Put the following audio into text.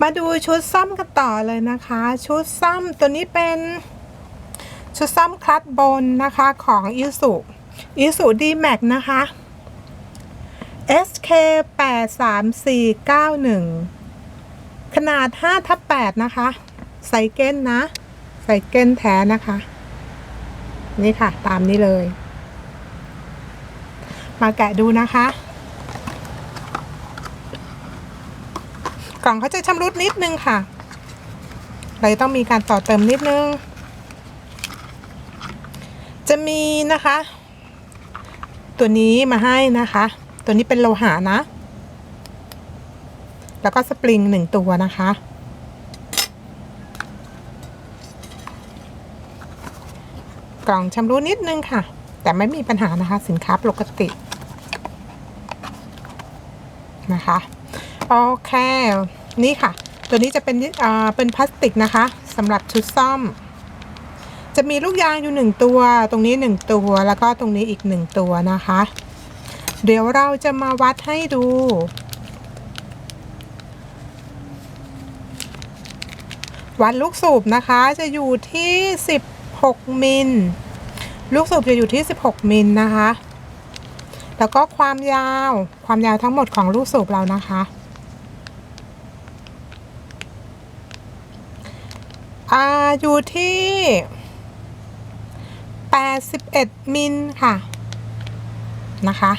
มาดูชุดซ่อมกันต่อเลยนะคะ ชุดซ่อมตัวนี้เป็นชุดซ่อมคลัตบนนะคะของอิสุอิสุดีแม็กนะคะ SK 8 3 4 9 1 ขนาด5ทับ8นะคะไซเก้นนะไซเก้นแท้นะคะ นี่ค่ะ ตามนี้เลย มาแกะดูนะคะ กล่องเขาจะชำรุดนิดนึงค่ะ เลยต้องมีการต่อเติมนิดนึง จะมีนะคะ ตัวนี้มาให้นะคะ ตัวนี้เป็นโลหะนะ แล้วก็สปริงหนึ่งตัวนะคะกล่องชำรุดนิดนึงค่ะ แต่ไม่มีปัญหานะคะ สินค้าปกตินะคะ โอเคนี่ค่ะ ตัวนี้จะเป็นเป็นพลาสติกนะคะสำหรับชุดซ่อม จะมีลูกยางอยู่หนึ่งตัว ตรงนี้หนึ่งตัว แล้วก็ตรงนี้อีกหนึ่งตัวนะคะ เดี๋ยวเราจะมาวัดให้ดูวัดลูกสูบนะคะจะอยู่ที่ 16 มิล ลูกสูบจะอยู่ที่ 16 มิลนะคะ แล้วก็ความยาว ความยาวทั้งหมดของลูกสูบเรานะคะ อ่าอยู่ที่ 81 มิลค่ะ นะคะ